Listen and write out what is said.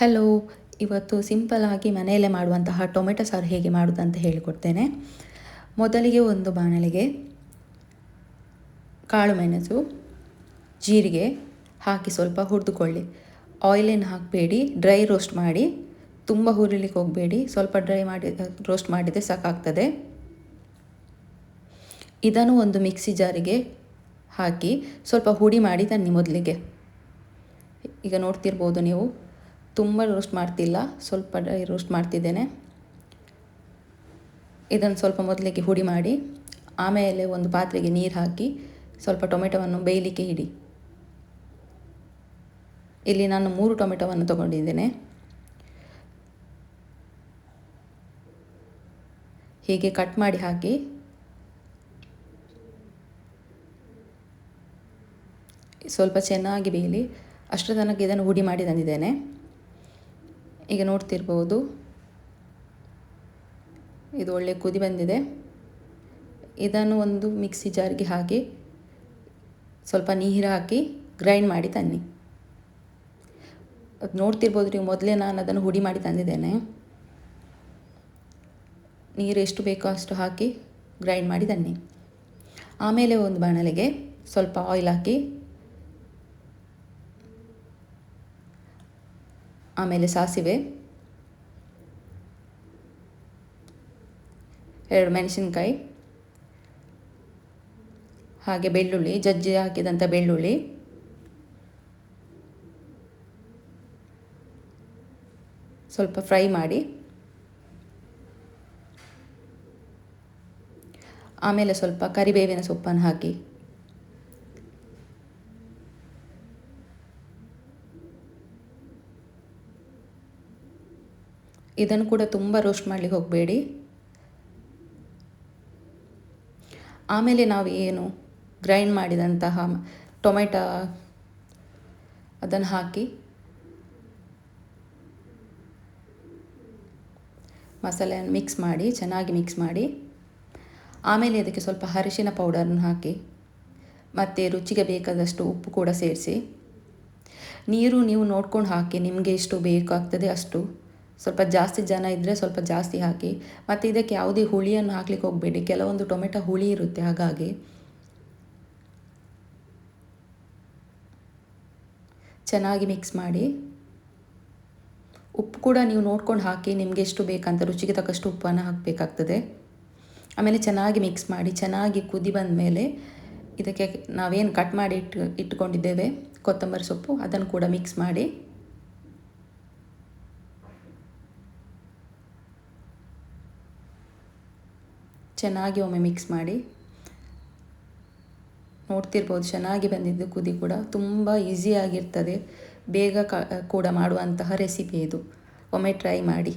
Hello ಇವತ್ತು ಸಿಂಪಲ್ಲಾಗಿ ಮನೆಯಲ್ಲೇ ಮಾಡುವಂತಹ ಟೊಮೆಟೊ ಸಾರು ಹೇಗೆ ಮಾಡೋದಂತ ಹೇಳಿಕೊಡ್ತೇನೆ. ಮೊದಲಿಗೆ ಒಂದು ಬಾಣಲೆಗೆ ಕಾಳು ಮೆಣಸು, ಜೀರಿಗೆ ಹಾಕಿ ಸ್ವಲ್ಪ ಹುರಿದುಕೊಳ್ಳಿ. ಆಯಿಲೇನು ಹಾಕಬೇಡಿ ಡ್ರೈ ರೋಸ್ಟ್ ಮಾಡಿ, ತುಂಬ ಹುರಿಲಿಕ್ಕೆ ಹೋಗಬೇಡಿ, ಸ್ವಲ್ಪ ಡ್ರೈ ಮಾಡಿ ರೋಸ್ಟ್ ಮಾಡಿದರೆ ಸಾಕಾಗ್ತದೆ. ಇದನ್ನು ಒಂದು ಮಿಕ್ಸಿ ಜಾರಿಗೆ ಹಾಕಿ ಸ್ವಲ್ಪ ಹುಡಿ ಮಾಡಿ ತನ್ನಿ ಮೊದಲಿಗೆ. ಈಗ ನೋಡ್ತಿರ್ಬೋದು ನೀವು. ತುಂಬ ರೋಸ್ಟ್ ಮಾಡ್ತಿಲ್ಲ, ಸ್ವಲ್ಪ ರೋಸ್ಟ್ ಮಾಡ್ತಿದ್ದೇನೆ. ಇದನ್ನು ಸ್ವಲ್ಪ ಮೊದಲಿಗೆ ಹುಡಿ ಮಾಡಿ, ಆಮೇಲೆ ಒಂದು ಪಾತ್ರೆಗೆ ನೀರು ಹಾಕಿ, ಸ್ವಲ್ಪ ಟೊಮೆಟೊವನ್ನು ಬೇಯಲಿಕ್ಕೆ ಇಡಿ. ಇಲ್ಲಿ ನಾನು ಮೂರು ಟೊಮೆಟೊವನ್ನು ತಗೊಂಡಿದ್ದೇನೆ. ಹೀಗೆ ಕಟ್ ಮಾಡಿ ಹಾಕಿ, ಸ್ವಲ್ಪ ಚೆನ್ನಾಗಿ ಬೇಯಲಿ. ಅಷ್ಟರ ತನಕ ಇದನ್ನು ಹುಡಿ ಮಾಡಿ ತಂದಿದ್ದೇನೆ. ಈಗ ನೋಡ್ತಿರ್ಬೋದು. ಇದು ಒಳ್ಳೆ ಕುದಿ ಬಂದಿದೆ. ಇದನ್ನು ಒಂದು ಮಿಕ್ಸಿ ಜಾರ್ಗೆ ಹಾಕಿ ಸ್ವಲ್ಪ ನೀರು ಹಾಕಿ ಗ್ರೈಂಡ್ ಮಾಡಿ ತನ್ನಿ. ಅದು ನೋಡ್ತಿರ್ಬೋದು ನೀವು, ಮೊದಲೇ ನಾನು ಅದನ್ನು ಹುಡಿ ಮಾಡಿ ತಂದಿದ್ದೇನೆ. ನೀರು ಎಷ್ಟು ಬೇಕೋ ಅಷ್ಟು ಹಾಕಿ ಗ್ರೈಂಡ್ ಮಾಡಿ ತನ್ನಿ. ಆಮೇಲೆ ಒಂದು ಬಾಣಲೆಗೆ ಸ್ವಲ್ಪ ಆಯಿಲ್ ಹಾಕಿ ಆಮೇಲೆ ಸಾಸಿವೆ. ಎರಡು ಮೆಣಸಿನ್ಕಾಯಿ. ಹಾಗೆ ಬೆಳ್ಳುಳ್ಳಿ, ಜಜ್ಜಿ ಹಾಕಿದಂಥ ಬೆಳ್ಳುಳ್ಳಿ. ಸ್ವಲ್ಪ ಫ್ರೈ ಮಾಡಿ. ಆಮೇಲೆ ಸ್ವಲ್ಪ ಕರಿಬೇವಿನ ಸೊಪ್ಪನ್ನು ಹಾಕಿ. ಇದನ್ನು ಕೂಡ ತುಂಬ ರೋಸ್ಟ್ ಮಾಡಲಿಕ್ಕೆ ಹೋಗಬೇಡಿ. ಆಮೇಲೆ ನಾವು ಏನು ಗ್ರೈಂಡ್ ಮಾಡಿದಂತಹ ಟೊಮೆಟೊ ಅದನ್ನು ಹಾಕಿ ಮಸಾಲೆಯನ್ನು ಮಿಕ್ಸ್ ಮಾಡಿ, ಚೆನ್ನಾಗಿ ಮಿಕ್ಸ್ ಮಾಡಿ. ಆಮೇಲೆ ಅದಕ್ಕೆ ಸ್ವಲ್ಪ ಅರಿಶಿನ ಪೌಡರನ್ನು ಹಾಕಿ, ಮತ್ತು ರುಚಿಗೆ ಬೇಕಾದಷ್ಟು ಉಪ್ಪು ಕೂಡ ಸೇರಿಸಿ. ನೀರು ನೀವು ನೋಡ್ಕೊಂಡು ಹಾಕಿ, ನಿಮಗೆ ಎಷ್ಟು ಬೇಕಾಗ್ತದೆ ಅಷ್ಟು. ಸ್ವಲ್ಪ ಜಾಸ್ತಿ ಜನ ಇದ್ದರೆ ಸ್ವಲ್ಪ ಜಾಸ್ತಿ ಹಾಕಿ, ಮತ್ತು ಇದಕ್ಕೆ ಯಾವುದೇ ಹುಳಿಯನ್ನು ಹಾಕ್ಲಿಕ್ಕೆ ಹೋಗಬೇಡಿ. ಕೆಲವೊಂದು ಟೊಮೆಟೊ ಹುಳಿ ಇರುತ್ತೆ, ಹಾಗಾಗಿ. ಚೆನ್ನಾಗಿ ಮಿಕ್ಸ್ ಮಾಡಿ. ಉಪ್ಪು ಕೂಡ ನೀವು ನೋಡ್ಕೊಂಡು ಹಾಕಿ, ನಿಮಗೆ ಎಷ್ಟು ಬೇಕಂತ ರುಚಿಗೆ ತಕ್ಕಷ್ಟು ಉಪ್ಪನ್ನು ಹಾಕಬೇಕಾಗ್ತದೆ. ಆಮೇಲೆ ಚೆನ್ನಾಗಿ ಮಿಕ್ಸ್ ಮಾಡಿ, ಚೆನ್ನಾಗಿ ಕುದಿ ಬಂದ ಮೇಲೆ ಇದಕ್ಕೆ ನಾವೇನು ಕಟ್ ಮಾಡಿ ಇಟ್ಟು, ಇಟ್ಕೊಂಡಿದ್ದೇವೆ, ಕೊತ್ತಂಬರಿ ಸೊಪ್ಪು, ಅದನ್ನು ಕೂಡ ಮಿಕ್ಸ್ ಮಾಡಿ. ಚೆನ್ನಾಗಿ ಒಮ್ಮೆ ಮಿಕ್ಸ್ ಮಾಡಿ ನೋಡ್ತಿರ್ಬೋದು, ಚೆನ್ನಾಗಿ ಬಂದಿದ್ದು ಕುದಿ ಕೂಡ. ತುಂಬ ಈಸಿಯಾಗಿರ್ತದೆ ಬೇಗ ಕೂಡ ಮಾಡುವಂತಹ ರೆಸಿಪಿ ಇದು. ಒಮ್ಮೆ ಟ್ರೈ ಮಾಡಿ.